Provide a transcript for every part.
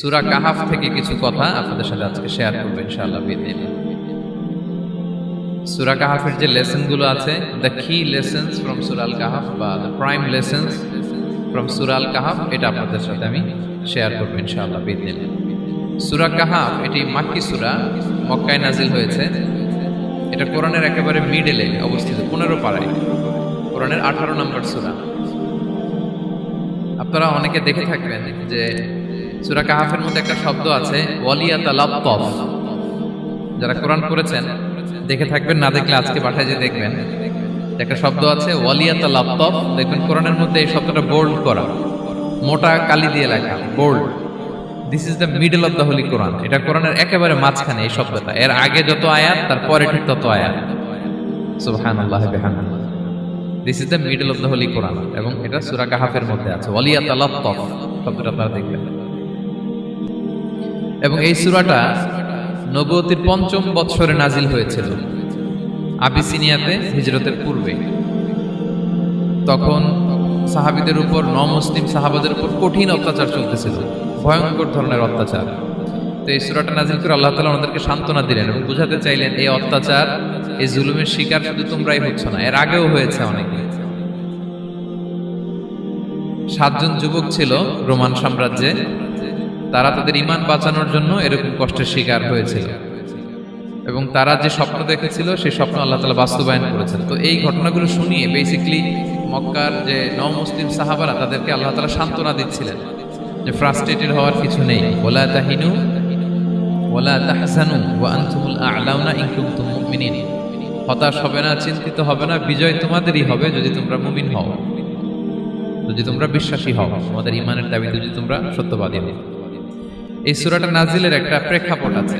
সুরা কাহাফ থেকে কিছু কথা আপনাদের সাথে আজকে শেয়ার করব, ইনশাআল্লাহ, বিদিন। সুরা কাহাফের যে লেসনগুলো আছে দ্য কি লেসন্স ফ্রম সুরাল কাহাফ বা দ্য প্রাইম লেসন্স ফ্রম সুরাল কাহাফ এটা আপনাদের সাথে আমি শেয়ার করব, ইনশাআল্লাহ, বিদিন। সুরা কাহাফ, এটি মাক্কি সুরা, মক্কায় নাজিল হয়েছে। এটা কোরআনের একেবারে মিডেলে অবস্থিত, পনেরো পাড়ায়। কোরআনের আঠারো নম্বর সুরা। আপনারা অনেকে দেখে থাকবেন যে সুরা কাহাফের মধ্যে একটা শব্দ আছে, ওয়ালিয়াতা যারা কোরআন করেছেন দেখে থাকবেন, না দেখলে আজকে পাঠায় যে দেখবেন। একটা শব্দ আছে, ওয়ালিয়াতা লাপ্তফ। দেখবেন কোরআনের মধ্যে এই শব্দটা বোল্ড করা। মোটা কালি দিয়ে লেখা bold this is the middle of the holy Quran এটা কোরআনের একেবারে মাঝখানে এই শব্দটা। এর আগে যত আয়াত তার পরে ঠিক তত আয়াত। সুবহানাল্লাহ বিহামদিহি this is the middle of the holy Quran এবং এটা সুরা কাহাফের মধ্যে আছে ওয়ালিয়া তালাত্তফ শব্দটা আপনারা দেখবেন। এবং এই সুরাটা নবতির পঞ্চম বৎসরে নাজিল হয়েছিল, আবিসিনিয়াতে হিজরতের পূর্বে। তখন সাহাবিদের উপর ন মুসলিম সাহাবাদের উপর কঠিন অত্যাচার চলতেছিল, ভয়ঙ্কর ধরনের অত্যাচার। তো এই সুরাটা নাজিল করে আল্লাহ তালা ওনাদেরকে সান্ত্বনা দিলেন এবং বুঝাতে চাইলেন, এই অত্যাচার, এই জুলুমের শিকার শুধু তোমরাই হচ্ছ না, এর আগেও হয়েছে অনেকে। সাতজন যুবক ছিল রোমান সাম্রাজ্যে। তারা তাদের ইমান বাঁচানোর জন্য এরকম কষ্টের শিকার হয়েছিল। এবং তারা যে স্বপ্ন দেখেছিল, সেই স্বপ্ন আল্লাহ তালা বাস্তবায়ন করেছেন। তো এই ঘটনাগুলো শুনিয়ে বেসিকলি মক্কার যে ন মুসলিম সাহাবারা, তাদেরকে আল্লাহ তালা সান্ত্বনা দিচ্ছিলেন যে ফ্রাস্ট্রেটেড হওয়ার কিছু নেই। ওলা তাহিনু ওলা তাহসানু, ওয়া আ'লাউনা ইন কুনতুম মুমিনিন। হতাশ হবে না, চিন্তিত হবে না, বিজয় তোমাদেরই হবে যদি তোমরা মুমিন হও। যদি তোমরা বিশ্বাসী হও, তোমাদের ইমানের দাবিতে যদি তোমরা সত্যবাদী হও। এই সুরাটা নাজিলের একটা প্রেক্ষাপট আছে।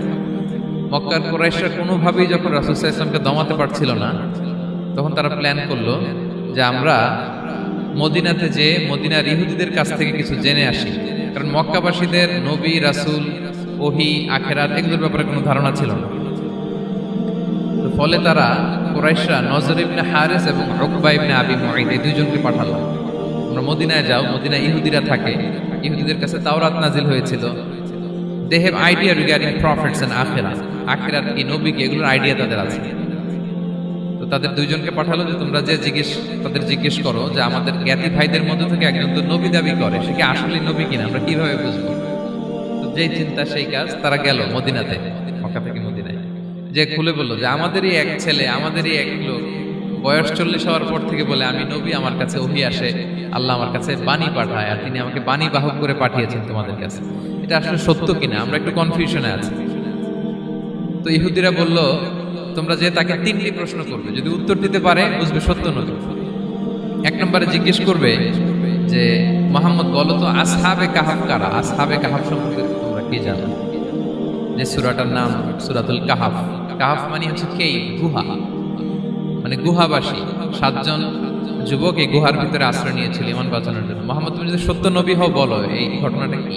মক্কার কুরাইশরা কোনোভাবেই যখন সাল্লাল্লাহু দমাতে পারছিল না, তখন তারা প্ল্যান করল যে আমরা মদিনাতে যে মদিনার ইহুদিদের কাছ থেকে কিছু জেনে আসি। কারণ মক্কাবাসীদের নবী, রাসূল, ওহি, আখেরাত এগুলোর ব্যাপারে কোনো ধারণা ছিল না। ফলে তারা কুরাইশরা নজর ইবনে হারিস এবং উকবা ইবনে আবি মুঈদ এই দুইজনকে পাঠালো। তোমরা মদিনায় যাও, মদিনায় ইহুদিরা থাকে। ইহুদিদের কাছে তাওরাত নাজিল হয়েছিল। They have idea regarding profits and আখেরা আখেরাত কি নবী কি? এগুলোর আইডিয়া তাদের আছে। তো তাদের দুইজনকে পাঠালো যে তোমরা যে জিজ্ঞেস তাদের জিজ্ঞেস করো যে আমাদের জ্ঞাতি ভাইদের মধ্যে থেকে একজন তো নবী দাবি করে। সে কি আসলে নবী কিনা? আমরা কীভাবে বুঝব? তো যেই চিন্তা, সেই কাজ তারা গেল মদিনাতে, মক্কা থেকে মদিনায়। যে খুলে বলল যে আমাদেরই এক ছেলে, আমাদেরই এক লোক। বয়স চল্লিশ হওয়ার পর থেকে বলে, আমি নবী, আমার কাছে ওহি আসে। আল্লাহ আমার কাছে বাণী পাঠায় আর তিনি আমাকে বাণী বাহক করে পাঠিয়েছেন তোমাদের কাছে। এটা আসলে সত্য কিনা? আমরা একটু কনফিউশনে আছি। তো ইহুদিরা বলল, তোমরা যে তাকে তিনটি প্রশ্ন করবে, যদি উত্তর দিতে পারে, বুঝবে সত্য নবী এক নম্বরে জিজ্ঞেস করবে যে, মোহাম্মদ, বলো তো, আসহাবে কাহাফ কারা? আসহাবে কাহাফ সম্পর্কে তোমরা কি জানো? যে সুরাটার নাম সুরাতুল কাহাফ। কাহাফ মানে হচ্ছে কেই গুহা। মানে গুহাবাসী, সাতজন যুবক এই গুহার ভিতরে আশ্রয় নিয়েছিল ইমান বাঁচানোর জন্য। মোহাম্মদ, তুমি যদি সত্য নবী হও, বলো এই ঘটনাটা কি?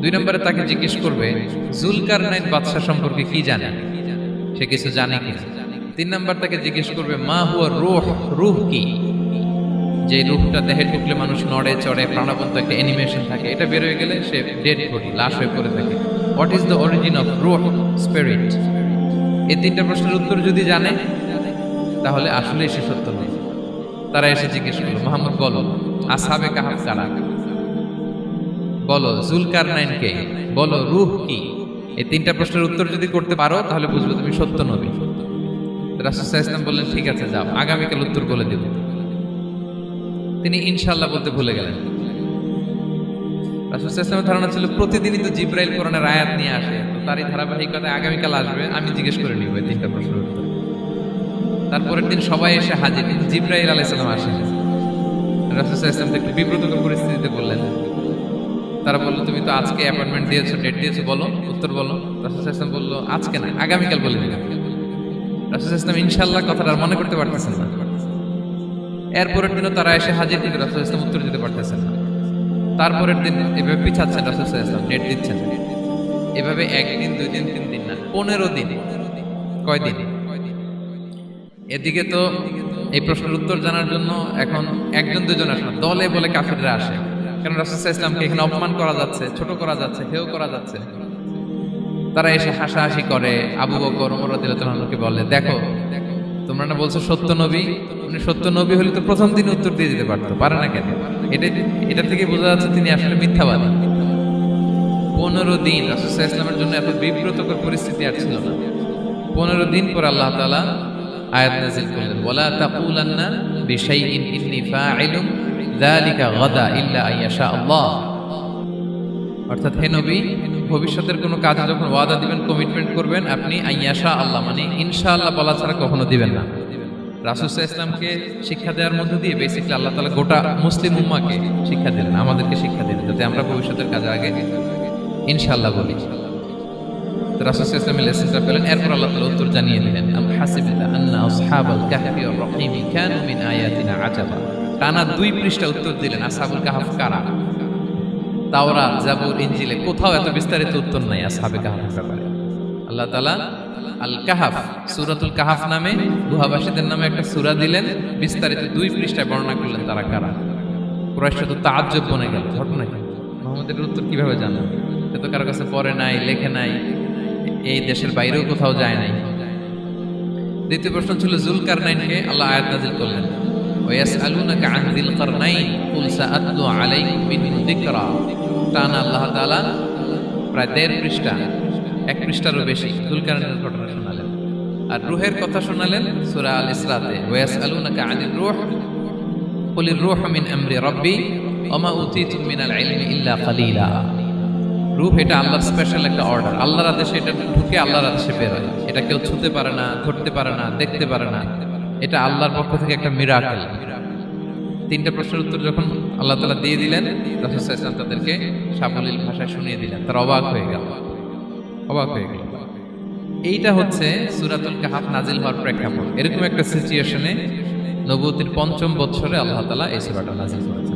দুই নম্বরে তাকে জিজ্ঞেস করবে জুলকার নাইন বাদশাহ সম্পর্কে কি জানে? সে কিছু জানে কি তিন নম্বর তাকে জিজ্ঞেস করবে, মা হুয়া রুহ রুহ কি? যে রুহটা দেহে ঢুকলে মানুষ নড়ে, চড়ে, প্রাণবন্ত একটা অ্যানিমেশন থাকে, এটা বের হয়ে গেলে সে ডেড বডি লাশ হয়ে পড়ে থাকে। What is the origin of রুহ স্পিরিট এই তিনটা প্রশ্নের উত্তর যদি জানে তাহলে আসলে সে সত্য নয়। তারা এসে জিজ্ঞেস করল, মোহাম্মদ, বলো আসাবে কাহাব কারা? বলো জুলকার নাইন কে? বলো, রুহ কি? এই তিনটা প্রশ্নের উত্তর যদি করতে পারো, তাহলে বুঝবে তুমি সত্য নবী। রাসুসাহ ইসলাম বললেন, ঠিক আছে, যাও, আগামীকাল উত্তর বলে দেব। তিনি ইনশাল্লাহ বলতে ভুলে গেলেন। রাসুসাহ ধারণা ছিল, প্রতিদিনই তো জিব্রাইল কোরআনের আয়াত নিয়ে আসে তারই ধারাবাহিকতায় আগামীকাল আসবে। আমি জিজ্ঞেস করে নিব এই তিনটা প্রশ্নের উত্তর। তারপরের দিন সবাই এসে হাজির। কিন্তু জিব্রাইল আলাইসালাম আসেন। রাসুসাহ ইসলাম তো একটু বিব্রতকর পরিস্থিতিতে বললেন, তারা বলল, তুমি তো আজকে অ্যাপয়েন্টমেন্ট দিয়েছ ডেট দিয়েছ, বলো, উত্তর বলো। রাসুল ইসলাম বলল, আজকে না, আগামীকাল বলে দিলাম। রাসুল ইসলাম ইনশাল্লাহ কথাটা আর মনে করতে পারতেছেন না। এরপরের দিনও তারা এসে হাজির, কিন্তু রাসুল ইসলাম উত্তর দিতে পারতেছেন না। তারপরের দিন এভাবে পিছাচ্ছেন রাসুল ইসলাম ডেট দিচ্ছেন। এভাবে একদিন, দুই দিন, তিন দিন না, পনেরো দিন কয় দিন এদিকে তো এই প্রশ্নের উত্তর জানার জন্য এখন একজন দুজন আসে না। দলে বলে কাফিররা আসে। কারণ রাসুসাহ ইসলামকে এখানে অপমান করা যাচ্ছে, ছোট করা যাচ্ছে হেও করা যাচ্ছে। তারা এসে হাসাহাসি করে। আবু বকর, ওমর রাদিয়াল্লাহুকে বলে, দেখো, তোমরা না বলছো সত্য নবী? উনি সত্য নবী হলে তো প্রথম দিন উত্তর দিয়ে দিতে পারতো। পারে না কেন? এটা এটা থেকে বোঝা যাচ্ছে তিনি আসলে মিথ্যাবাদী। পনেরো দিন রাসুসাহ ইসলামের জন্য এত বিব্রতকর পরিস্থিতি আর ছিল না। পনেরো দিন পর আল্লাহ তাআলা আয়াত করলেন, ওয়ালা তাকুলান্না বিশাইইন যালিকা গাদা ইল্লা আইয়াশা আল্লাহ। অর্থাৎ হে নবী, ভবিষ্যতের কোনো কাজে যখন ওয়াদা দিবেন কমিটমেন্ট করবেন, আপনি আইয়াশা আল্লাহ মানে ইনশাআল্লাহ বলা ছাড়া কখনো দিবেন না। রাসুসাহ ইসলামকে শিক্ষা দেওয়ার মধ্য দিয়ে বেসিকলি আল্লাহ তালা গোটা মুসলিম উম্মাকে শিক্ষা দিলেন, আমাদেরকে শিক্ষা দিলেন, যাতে আমরা ভবিষ্যতের কাজে আগে ইনশাআল্লাহ বলি। তালা উত্তর জানিয়ে দিলেন মিন দুই উত্তর দিলেন কাহাফ কারা? তাওরাত, জাবুর ইঞ্জিলে কোথাও এত বিস্তারিত উত্তর নাই আল্লাহ তাআলা আল সূরাতুল নামে গুহাবাসীদের নামে একটা সূরা দিলেন। বিস্তারিত দুই পৃষ্ঠায় বর্ণনা করলেন তারা কারা। কুরাইশরা তো তাজ্জব বনে গেল, ঘটনা কি? মোহাম্মদের উত্তর কীভাবে জানো সে তো কারও কাছে পড়ে নাই, লেখে নাই। এই দেশের বাইরেও কোথাও যায় নাই দ্বিতীয় প্রশ্ন ছিল জুলকারনাইনকে আল্লাহ আয়াত নাজিল করলেন ويسألونك عن ذي القرنين قل سأتلو عليكم منه ذكرا টানা আল্লাহ তাআলা প্রায় দেড় পৃষ্ঠা এক পৃষ্ঠারও বেশি জুলকারনাইনের ঘটনা শোনালেন আর রুহের কথা শোনালেন সূরা আল ইসরাতে ওয়াসআলুনাকা আনির রূহ কুলির রূহ মিন আমরি রাব্বি ওমা উতিতুম মিনাল ইলমি ইল্লা কালিলা রূহ এটা আল্লাহর স্পেশাল একটা অর্ডার আল্লাহর আদেশে এটা ঢুকে আল্লাহর আদেশে বের হয়। এটা কেউ ছুতে পারে না ধরতে পারে না, দেখতে পারে না। এটা আল্লাহর পক্ষ থেকে একটা মিরাকেল তিনটা প্রশ্নের উত্তর যখন আল্লাহ তালা দিয়ে দিলেন তাদেরকে সাবলীল ভাষায় শুনিয়ে দিলেন। তারা অবাক হয়ে গেল। অবাক হয়ে গেল। এইটা হচ্ছে সুরাতুল কাহাফ নাজিল হওয়ার প্রেক্ষাপট। এরকম একটা সিচুয়েশনে নবুতির পঞ্চম বৎসরে আল্লাহ তালা এই সুরাটা নাজিল করেছে